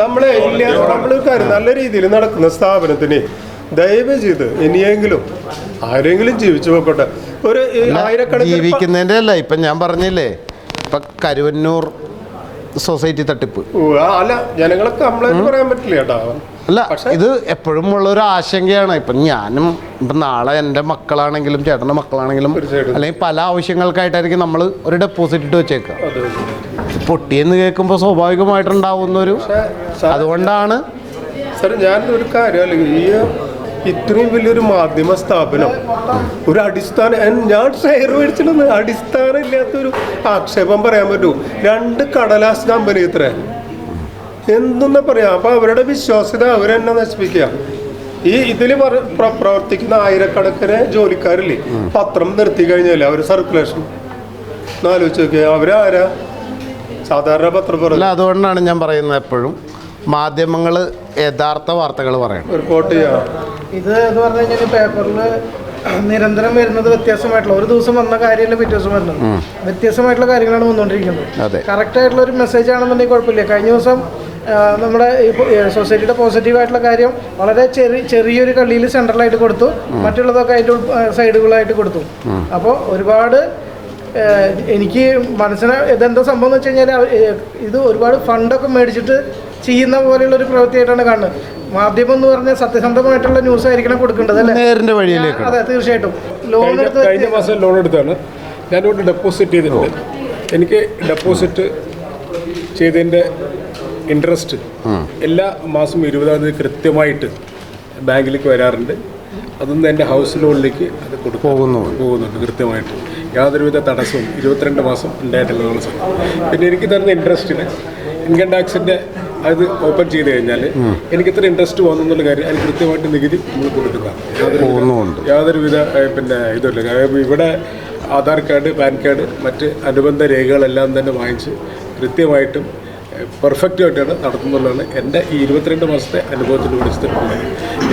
നമ്മളെ ഇല്ല നമ്മളൊരു കാര്യം നല്ല രീതിയിൽ നടക്കുന്ന സ്ഥാപനത്തിന് ദയവ് ചെയ്ത് ഇനിയെങ്കിലും ആരെങ്കിലും ജീവിച്ചു പോകട്ടെ. ഒരു ആയിരക്കണക്കിന് ജീവിക്കുന്നതിന്റെ ജീവിക്കുന്നതിന്റെ അല്ല ഇപ്പം ഞാൻ പറഞ്ഞില്ലേ ഇപ്പം കരുവന്നൂർ സൊസൈറ്റി തട്ടിപ്പ്. അല്ല ജനങ്ങളൊക്കെ കംപ്ലൈന്റ് പറയാൻ പറ്റില്ല കേട്ടോ. അല്ല ഇത് എപ്പോഴും ഉള്ള ഒരു ആശങ്കയാണ്. ഇപ്പം ഞാനും ഇപ്പം നാളെ എന്റെ മക്കളാണെങ്കിലും ചേട്ടന്റെ മക്കളാണെങ്കിലും അല്ലെങ്കിൽ പല ആവശ്യങ്ങൾക്കായിട്ടായിരിക്കും നമ്മൾ ഒരു ഡെപ്പോസിറ്റ് ഇട്ട് വെച്ചേക്കുക. പൊട്ടിയെന്ന് കേൾക്കുമ്പോൾ സ്വാഭാവികമായിട്ടുണ്ടാവുന്ന ഒരു അതുകൊണ്ടാണ് സാർ ഞാൻ ഒരു കാര്യം അല്ലെങ്കിൽ ഈ ഇത്രയും വലിയൊരു മാധ്യമ സ്ഥാപനം. ഒരു അടിസ്ഥാന ഞാൻ ഷെയർ മേടിച്ചിട്ടൊന്ന് അടിസ്ഥാനം ഇല്ലാത്തൊരു ആക്ഷേപം പറയാൻ പറ്റൂ. രണ്ട് കടലാസ് കമ്പനി ഇത്ര. എന്തെന്നാ പറയാം? അപ്പൊ അവരുടെ വിശ്വാസ്യത അവരെന്നെ നശിപ്പിക്കുക ഈ ഇതിൽ പ്രവർത്തിക്കുന്ന ആയിരക്കണക്കിന് ജോലിക്കാരില്ലേ പത്രം നിർത്തി കഴിഞ്ഞാലേ അവർ സർക്കുലേഷൻ ആലോചിച്ച് നോക്കിയാൽ അവരാരാ? സാധാരണ പത്രം അല്ല അതുകൊണ്ടാണ് ഞാൻ പറയുന്നത് എപ്പോഴും. മാധ്യമങ്ങൾ യഥാർത്ഥ വാർത്തകൾ പറയണം. റിപ്പോർട്ട് ചെയ്യാം. ഇത് എന്ന് പറഞ്ഞു കഴിഞ്ഞാൽ പേപ്പറിൽ നിരന്തരം വരുന്നത് വ്യത്യാസമായിട്ടുള്ള ഒരു ദിവസം വന്ന കാര്യമല്ല പിറ്റേ ദിവസം വരുന്നത് വ്യത്യാസമായിട്ടുള്ള കാര്യങ്ങളാണ് വന്നുകൊണ്ടിരിക്കുന്നത്. കറക്റ്റ് ആയിട്ടുള്ള ഒരു മെസ്സേജ് ആണെന്നുണ്ടെങ്കിൽ കുഴപ്പമില്ല. കഴിഞ്ഞ ദിവസം നമ്മുടെ ഈ സൊസൈറ്റിയുടെ പോസിറ്റീവ് ആയിട്ടുള്ള കാര്യം വളരെ ചെറിയ ചെറിയൊരു കള്ളിയിൽ സെൻട്രലായിട്ട് കൊടുത്തു. മറ്റുള്ളതൊക്കെ അതിന്റെ സൈഡുകളായിട്ട് കൊടുത്തു. അപ്പോൾ ഒരുപാട് എനിക്ക് മനസ്സിന് ഇതെന്താ സംഭവം എന്ന് വെച്ച് കഴിഞ്ഞാൽ ഇത് ഒരുപാട് ഫണ്ടൊക്കെ മേടിച്ചിട്ട് ചെയ്യുന്ന പോലെയുള്ള ഒരു പ്രവൃത്തിയായിട്ടാണ് കാണുന്നത്. മാധ്യമം എന്ന് പറഞ്ഞാൽ സത്യസന്ധമായിട്ടുള്ള ന്യൂസ് ആയിരിക്കണം കൊടുക്കേണ്ടത് അല്ലേ? നേരിന്റെ വഴിയിലേക്ക് അതെ തീർച്ചയായിട്ടും. ലോൺ എടുത്ത കഴിഞ്ഞ മാസം ലോൺ എടുത്താണ്. ഞാൻ ഞാനിവിടെ ഡെപ്പോസിറ്റ് ചെയ്തിട്ടുണ്ട്. എനിക്ക് ഡെപ്പോസിറ്റ് ചെയ്തതിന്റെ ഇൻട്രസ്റ്റ് എല്ലാ മാസം ഇരുപതാം തീയതി കൃത്യമായിട്ട് ബാങ്കിലേക്ക് വരാറുണ്ട്. അതൊന്നും എന്റെ ഹൗസ് ലോണിലേക്ക് അത് കൊടുക്കും പോകുന്നു. പോകുന്നുണ്ട് കൃത്യമായിട്ട്. യാതൊരുവിധ തടസ്സവും ഇരുപത്തിരണ്ട് മാസം ഉണ്ടായിട്ടില്ല നമ്മൾ പിന്നെ എനിക്ക് തരുന്ന ഇൻട്രസ്റ്റിന് ഇൻകം ടാക്സിന്റെ അത് ഓപ്പൺ ചെയ്ത് കഴിഞ്ഞാൽ എനിക്ക് ഇത്ര ഇൻട്രസ്റ്റ് വന്നു എന്നുള്ള കാര്യം അതിന് കൃത്യമായിട്ട് നികുതി നമ്മൾ യാതൊരുവിധ പോകുന്നുമുണ്ട്. യാതൊരുവിധ പിന്നെ ഇതല്ല ഇവിടെ ആധാർ കാർഡ് പാൻ കാർഡ് മറ്റ് അനുബന്ധ രേഖകളെല്ലാം തന്നെ വാങ്ങിച്ച് കൃത്യമായിട്ടും പെർഫെക്റ്റ് ആയിട്ടാണ് നടത്തുന്നുള്ളതാണ് എന്റെ ഈ ഇരുപത്തിരണ്ട് മാസത്തെ അനുഭവത്തിൽ വിളിച്ചിട്ടുള്ളത്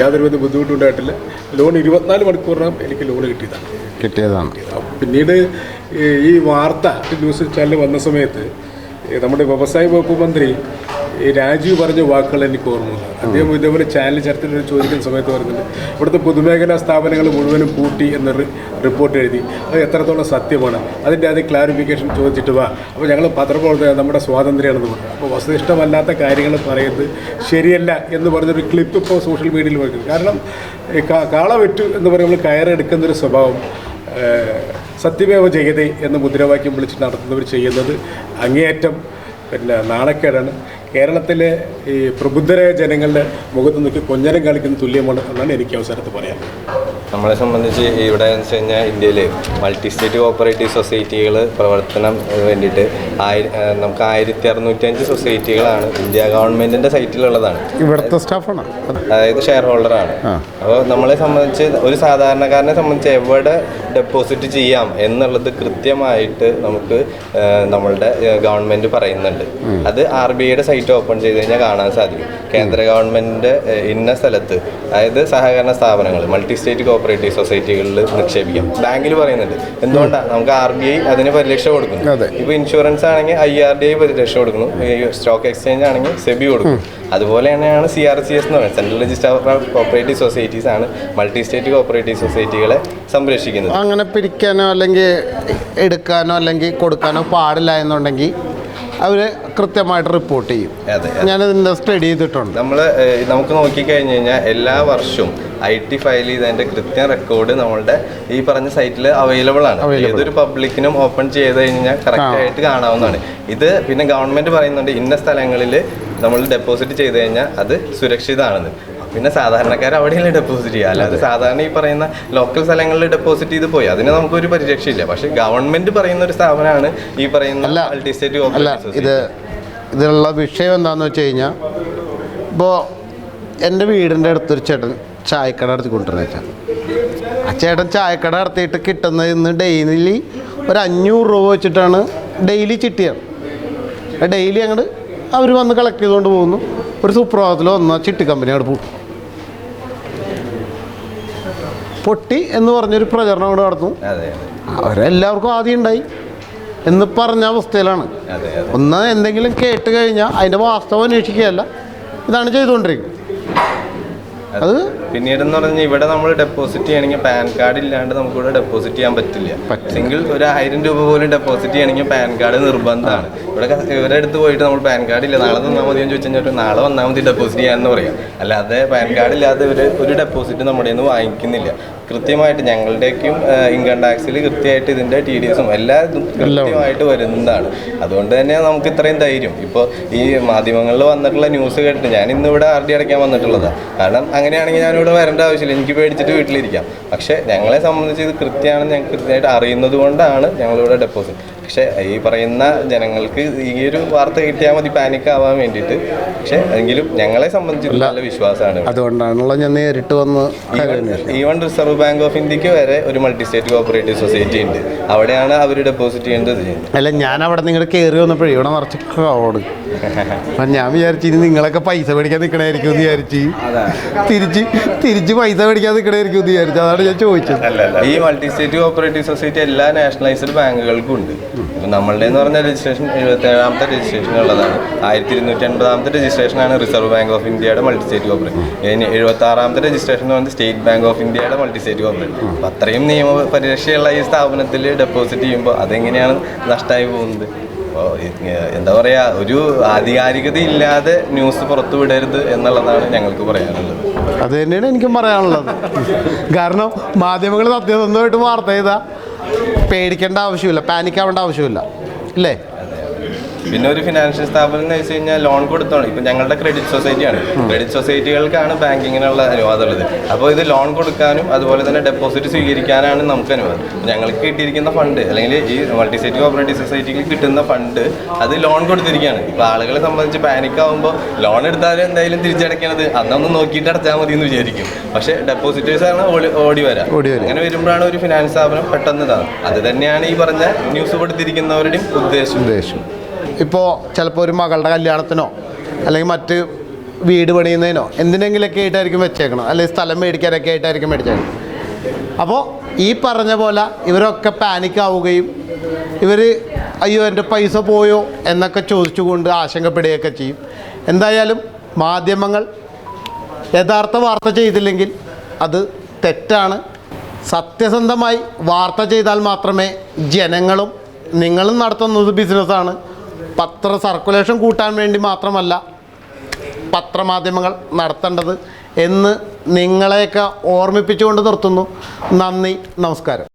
യാതൊരുവിധ ബുദ്ധിമുട്ടുണ്ടായിട്ടില്ല. ലോൺ ഇരുപത്തിനാല് മണിക്കൂറിനകം എനിക്ക് ലോൺ കിട്ടിയതാണ്. കിട്ടിയതാണ്. പിന്നീട് ഈ വാർത്ത ന്യൂസ് ചാനൽ വന്ന സമയത്ത് നമ്മുടെ വ്യവസായ വകുപ്പ് മന്ത്രി ഈ രാജീവ് പറഞ്ഞ വാക്കുകൾ എനിക്ക് ഓർമ്മയില്ല. അദ്ദേഹം ഇതേപോലെ ചാനൽ ചർച്ചയിൽ ചോദിക്കുന്ന സമയത്ത് പറഞ്ഞിട്ടുണ്ട് ഇവിടുത്തെ പൊതുമേഖലാ സ്ഥാപനങ്ങൾ മുഴുവനും പൂട്ടി എന്ന റിപ്പോർട്ട് എഴുതി. അത് എത്രത്തോളം സത്യമാണ്? അതിന്റെ അത് ക്ലാരിഫിക്കേഷൻ ചോദിച്ചിട്ട് വാ. അപ്പോൾ ഞങ്ങൾ പത്രപ്രവർത്തകർ നമ്മുടെ സ്വാതന്ത്ര്യമാണെന്ന് പറഞ്ഞു. അപ്പോൾ വസ്തുനിഷ്ഠമല്ലാത്ത കാര്യങ്ങൾ പറയുന്നത് ശരിയല്ല എന്ന് പറഞ്ഞൊരു ക്ലിപ്പ് ഇപ്പോൾ സോഷ്യൽ മീഡിയയിൽ വരുന്നത് കാരണം കാള വിറ്റു എന്ന് പറയുമ്പോൾ കയറെടുക്കുന്നൊരു സ്വഭാവം സത്യമേവ ജയതേ എന്ന മുദ്രാവാക്യം വിളിച്ച് നടത്തുന്നവർ ചെയ്യുന്നത് അങ്ങേയറ്റം പിന്നെ നാണക്കേടാണ്. കേരളത്തിലെ ഈ പ്രബുദ്ധരായ ജനങ്ങളുടെ മുഖത്ത് നോക്കി കൊഞ്ഞരം കളിക്കുന്ന തുല്യമാണ് എന്നാണ് എനിക്ക് അവസരത്ത് പറയാൻ. നമ്മളെ സംബന്ധിച്ച് ഇവിടെ എന്ന് വെച്ച് കഴിഞ്ഞാൽ ഇന്ത്യയിൽ മൾട്ടി സ്റ്റേറ്റ് കോപ്പറേറ്റീവ് സൊസൈറ്റികൾ പ്രവർത്തനം വേണ്ടിയിട്ട് ആയിര നമുക്ക് ആയിരത്തി അറുന്നൂറ്റഞ്ച് സൊസൈറ്റികളാണ് ഇന്ത്യ ഗവൺമെന്റിന്റെ സൈറ്റിലുള്ളതാണ്. ഇവിടുത്തെ സ്റ്റാഫാണ്. അതായത് ഷെയർ ഹോൾഡറാണ്. അപ്പോൾ നമ്മളെ സംബന്ധിച്ച് ഒരു സാധാരണക്കാരനെ സംബന്ധിച്ച് എവിടെ ഡെപ്പോസിറ്റ് ചെയ്യാം എന്നുള്ളത് കൃത്യമായിട്ട് നമുക്ക് നമ്മളുടെ ഗവൺമെന്റ് പറയുന്നുണ്ട്. അത് ആർ ബി ഐയുടെ സൈറ്റ് ഓപ്പൺ ചെയ്ത് കഴിഞ്ഞാൽ കാണാൻ സാധിക്കും. കേന്ദ്ര ഗവൺമെന്റ് ഇന്ന സ്ഥലത്ത് അതായത് സഹകരണ സ്ഥാപനങ്ങൾ മൾട്ടി സ്റ്റേറ്റ് കോപ്പറേറ്റീവ് സൊസൈറ്റികളിൽ നിക്ഷേപിക്കാം. ബാങ്കിൽ പറയുന്നുണ്ട്. എന്തുകൊണ്ടാണ്? നമുക്ക് ആർ ബി ഐ അതിന് പരിരക്ഷ കൊടുക്കുന്നു. ഇപ്പോൾ ഇൻഷുറൻസ് ആണെങ്കിൽ ഐ ആർ ഡി ഐ പരിരക്ഷ കൊടുക്കുന്നു. സ്റ്റോക്ക് എക്സ്ചേഞ്ച് ആണെങ്കിൽ സെബി കൊടുക്കും അതുപോലെ തന്നെയാണ് സി ആർ സി എസ് എന്ന് പറയുന്നത്. Central register of cooperative societies ആണ് മൾട്ടി സ്റ്റേറ്റ് കോപ്പറേറ്റീവ് സൊസൈറ്റികളെ സംരക്ഷിക്കുന്നത്. അങ്ങനെ പിരിക്കാനോ അല്ലെങ്കിൽ എടുക്കാനോ അല്ലെങ്കിൽ കൊടുക്കാനോ പാടില്ല എന്നുണ്ടെങ്കിൽ അവർ കൃത്യമായിട്ട് റിപ്പോർട്ട് ചെയ്യും. ഞാനിതിന്റെ സ്റ്റഡി ചെയ്തിട്ടുണ്ട്. നമ്മൾ നമുക്ക് നോക്കിക്കഴിഞ്ഞ് കഴിഞ്ഞാൽ എല്ലാ വർഷവും ഐ ടി ഫയൽ ചെയ്തതിന്റെ കൃത്യം റെക്കോർഡ് നമ്മളുടെ ഈ പറഞ്ഞ സൈറ്റിൽ അവൈലബിൾ ആണ്. ഏതൊരു പബ്ലിക്കിനും ഓപ്പൺ ചെയ്ത് കഴിഞ്ഞാൽ കറക്റ്റ് ആയിട്ട് കാണാവുന്നതാണ്. ഇത് പിന്നെ ഗവൺമെന്റ് പറയുന്നുണ്ട് ഇന്ന സ്ഥലങ്ങളിൽ നമ്മൾ ഡെപ്പോസിറ്റ് ചെയ്ത് കഴിഞ്ഞാൽ അത് സുരക്ഷിതമാണെന്ന്. പിന്നെ സാധാരണക്കാർ അവിടെയല്ലേ ഡെപ്പോസിറ്റ് ചെയ്യുക. അല്ലാതെ സാധാരണ ഈ പറയുന്ന ലോക്കൽ സ്ഥലങ്ങളിൽ ഡെപ്പോസിറ്റ് ചെയ്ത് പോയി. അതിന് നമുക്കൊരു പരിരക്ഷയില്ല. പക്ഷേ ഗവൺമെന്റ് പറയുന്ന ഒരു സ്ഥാപനമാണ് ഈ പറയുന്ന മൾട്ടി സ്റ്റേറ്റ് ഇത് ഇതിനുള്ള വിഷയം എന്താണെന്ന് വെച്ച് കഴിഞ്ഞാൽ ഇപ്പോൾ എന്റെ വീടിന്റെ അടുത്തൊരു ചേട്ടൻ ചായക്കട നടത്തി കൊണ്ടുവരുന്ന വെച്ചാൽ ആ ചേട്ടൻ ചായക്കട നടത്തിയിട്ട് കിട്ടുന്നത് ഇന്ന് ഡെയിലി ഒരു അഞ്ഞൂറ് രൂപ വെച്ചിട്ടാണ് ഡെയിലി ചിട്ടിയാണ് ഡെയിലി അങ്ങോട്ട് അവർ വന്ന് കളക്ട് ചെയ്തുകൊണ്ട് പോകുന്നു. ഒരു സുപ്രഭാതത്തിൽ വന്ന ചിട്ടി കമ്പനി അവിടെ പോകും. പൊട്ടി എന്ന് പറഞ്ഞൊരു പ്രചരണം അവിടെ നടത്തും അവരെല്ലാവർക്കും ആദ്യം ഉണ്ടായി. എന്ന് പറഞ്ഞ അവസ്ഥയിലാണ്. ഒന്ന് എന്തെങ്കിലും കേട്ട് കഴിഞ്ഞാൽ അതിന്റെ വാസ്തവം അന്വേഷിക്കുകയല്ല. ഇതാണ് ചെയ്തുകൊണ്ടിരിക്കുന്നത്. അത് പിന്നീട് എന്ന് പറഞ്ഞാൽ ഇവിടെ നമ്മൾ ഡെപ്പോസിറ്റ് ചെയ്യണമെങ്കിൽ പാൻ കാർഡ് ഇല്ലാണ്ട് നമുക്ക് ഇവിടെ ഡെപ്പോസിറ്റ് ചെയ്യാൻ പറ്റില്ല. സിംഗിൾ ഒരു ആയിരം രൂപ പോലും ഡെപ്പോസിറ്റ് ചെയ്യണമെങ്കിൽ പാൻ കാർഡ് നിർബന്ധമാണ്. ഇവിടെ ഇവരെ ഇവരുടെ അടുത്ത് പോയിട്ട് നമ്മൾ പാൻ കാർഡ് ഇല്ല. നാളെ തന്നാൽ മതി എന്ന് ചോദിച്ചു കഴിഞ്ഞാൽ നാളെ വന്നാൽ മതി ഡെപ്പോസിറ്റ് ചെയ്യാമെന്ന് പറയാം. അല്ലാതെ പാൻ കാർഡ് ഇല്ലാതെ ഇവർ ഒരു ഡെപ്പോസിറ്റ് നമ്മുടെ നിന്ന് വാങ്ങിക്കുന്നില്ല. കൃത്യമായിട്ട് ഞങ്ങളുടെയൊക്കെയും ഇൻകം ടാക്സിൽ കൃത്യമായിട്ട് ഇതിന്റെ ടി ഡി എസും എല്ലാ ഇതും കൃത്യമായിട്ട് വരുന്നതാണ്. അതുകൊണ്ട് തന്നെ നമുക്ക് ഇത്രയും ധൈര്യം. ഇപ്പോൾ ഈ മാധ്യമങ്ങളിൽ വന്നിട്ടുള്ള ന്യൂസ് കേട്ടിട്ട് ഞാൻ ഇന്ന് ഇവിടെ ആർ ഡി അടയ്ക്കാൻ വന്നിട്ടുള്ളതാണ് കാരണം അങ്ങനെയാണെങ്കിൽ ഞാനിവിടെ വരേണ്ട ആവശ്യമില്ല. എനിക്ക് പേടിച്ചിട്ട് വീട്ടിലിരിക്കാം. പക്ഷേ ഞങ്ങളെ സംബന്ധിച്ച് ഇത് കൃത്യമാണെന്ന് ഞങ്ങൾക്ക് കൃത്യമായിട്ട് അറിയുന്നത് കൊണ്ടാണ് ഞങ്ങളിവിടെ ഡെപ്പോസിറ്റ് പക്ഷേ ഈ പറയുന്ന ജനങ്ങൾക്ക് ഈ ഒരു വാർത്ത കിട്ടിയാൽ മതി പാനിക് ആവാൻ വേണ്ടിയിട്ട്. പക്ഷേ എങ്കിലും ഞങ്ങളെ സംബന്ധിച്ച് നല്ല വിശ്വാസമാണ്. അതുകൊണ്ടാണല്ലോ ഞാൻ നേരിട്ട് വന്ന് ഈവൺ റിസർവ് ബാങ്ക് ഓഫ് ഇന്ത്യയ്ക്ക് വരെ ഒരു മൾട്ടി സ്റ്റേറ്റ് കോപ്പറേറ്റീവ് സൊസൈറ്റി ഉണ്ട്. അവിടെയാണ് അവർ ഡെപ്പോസിറ്റ് ചെയ്യേണ്ടത്. ചെയ്യുന്നത് അല്ല ഞാൻ അവിടെ നിങ്ങൾ കയറി വന്നപ്പോഴേ ഇവിടെ നിറച്ച് ക്രൗഡ് അപ്പം ഞാൻ വിചാരിച്ചു ഇനി നിങ്ങളൊക്കെ പൈസ മേടിക്കാൻ നിൽക്കണായിരിക്കും എന്ന് വിചാരിച്ച്. തിരിച്ച് തിരിച്ച് പൈസ മേടിക്കാൻ നിൽക്കണായിരിക്കും എന്ന് വിചാരിച്ചു. അതാണ് ഞാൻ ചോദിച്ചത്. ഈ മൾട്ടി സ്റ്റേറ്റ് കോപ്പറേറ്റീവ് സൊസൈറ്റി എല്ലാ നാഷണലൈസ്ഡ് ബാങ്കുകൾക്കും ഉണ്ട്. ഇപ്പം നമ്മളുടെ എന്ന് പറഞ്ഞ രജിസ്ട്രേഷൻ എഴുപത്തി ഏഴാമത്തെ രജിസ്ട്രേഷൻ ഉള്ളതാണ്. ആയിരത്തി ഇരുന്നൂറ്റി അൻപതാമത്തെ രജിസ്ട്രേഷനാണ് റിസർവ് ബാങ്ക് ഓഫ് ഇന്ത്യയുടെ മൾട്ടി സ്റ്റേറ്റ് കോപ്പറേറ്റീവ് ഇനി എഴുപത്തി ആറാമത്തെ രജിസ്ട്രേഷൻ എന്ന് പറയുന്നത് സ്റ്റേറ്റ് ബാങ്ക് ഓഫ് ഇന്ത്യയുടെ മൾട്ടി സ്റ്റേറ്റ് കോപ്പറേറ്റീവ് അപ്പം അത്രയും നിയമ പരിരക്ഷയുള്ള ഈ സ്ഥാപനത്തിൽ ഡെപ്പോസിറ്റ് ചെയ്യുമ്പോൾ അതെങ്ങനെയാണ് നഷ്ടമായി പോകുന്നത്? അപ്പോൾ എന്താ പറയുക ഒരു ആധികാരികത ഇല്ലാതെ ന്യൂസ് പുറത്തു വിടരുത് എന്നുള്ളതാണ് ഞങ്ങൾക്ക് പറയാനുള്ളത്. അത് തന്നെയാണ് എനിക്കും പറയാനുള്ളത്. കാരണം മാധ്യമങ്ങൾ സത്യസന്ധമായിട്ട് വാർത്ത ചെയ്താൽ പേടിക്കേണ്ട ആവശ്യമില്ല പാനിക്കാവേണ്ട ആവശ്യമില്ല. ഇല്ലേ? പിന്നെ ഒരു ഫിനാൻഷ്യൽ സ്ഥാപനം എന്ന് വെച്ച് കഴിഞ്ഞാൽ ലോൺ കൊടുത്തോണം. ഇപ്പൊ ഞങ്ങളുടെ ക്രെഡിറ്റ് സൊസൈറ്റിയാണ് ക്രെഡിറ്റ് സൊസൈറ്റികൾക്കാണ് ബാങ്കിങ്ങിനുള്ള അനുവാദം ഉള്ളത് അപ്പോൾ ഇത് ലോൺ കൊടുക്കാനും അതുപോലെ തന്നെ ഡെപ്പോസിറ്റ് സ്വീകരിക്കാനാണ് നമുക്ക് അനുവാദം. ഞങ്ങൾക്ക് കിട്ടിയിരിക്കുന്ന ഫണ്ട് അല്ലെങ്കിൽ ഈ മൾട്ടി സ്റ്റേറ്റ് കോപ്പറേറ്റീവ് സൊസൈറ്റിക്ക് കിട്ടുന്ന ഫണ്ട് അത് ലോൺ കൊടുത്തിരിക്കുകയാണ്. ഇപ്പൊ ആളുകളെ സംബന്ധിച്ച് പാനിക് ആവുമ്പോൾ ലോൺ എടുത്താലും എന്തായാലും തിരിച്ചടയ്ക്കണത്. അന്നൊന്ന് നോക്കിയിട്ട് അടച്ചാൽ മതി എന്ന് വിചാരിക്കും. പക്ഷെ ഡെപ്പോസിറ്റേഴ്സ് ആണ് ഓടി വരാം. അങ്ങനെ വരുമ്പോഴാണ് ഒരു ഫിനാൻസ് സ്ഥാപനം പെട്ടെന്ന് ഇതാണ്. അത് തന്നെയാണ് ഈ പറഞ്ഞ ന്യൂസ് കൊടുത്തിരിക്കുന്നവരുടെയും ഉദ്ദേശം. ഉദ്ദേശം. ഇപ്പോൾ ചിലപ്പോൾ ഒരു മകളുടെ കല്യാണത്തിനോ അല്ലെങ്കിൽ മറ്റ് വീട് പണിയുന്നതിനോ എന്തിനെങ്കിലുമൊക്കെ ആയിട്ടായിരിക്കും വെച്ചേക്കണം അല്ലെങ്കിൽ സ്ഥലം മേടിക്കാനൊക്കെ ആയിട്ടായിരിക്കും മേടിച്ചേക്കണം അപ്പോൾ ഈ പറഞ്ഞ പോലെ ഇവരൊക്കെ പാനിക് ആവുകയും ഇവർ അയ്യോ എന്റെ പൈസ പോയോ എന്നൊക്കെ ചോദിച്ചുകൊണ്ട് ആശങ്കപ്പെടുകയൊക്കെ ചെയ്യും. എന്തായാലും മാധ്യമങ്ങൾ യഥാർത്ഥ വാർത്ത ചെയ്തില്ലെങ്കിൽ അത് തെറ്റാണ്. സത്യസന്ധമായി വാർത്ത ചെയ്താൽ മാത്രമേ ജനങ്ങളും നിങ്ങളും നടത്തുന്നത് ബിസിനസ്സാണ് പത്ര സർക്കുലേഷൻ കൂട്ടാൻ വേണ്ടി മാത്രമല്ല പത്രമാധ്യമങ്ങൾ നടത്തേണ്ടത് എന്ന് നിങ്ങളെയൊക്കെ ഓർമ്മിപ്പിച്ചുകൊണ്ട് നിർത്തുന്നു. നന്ദി നമസ്കാരം.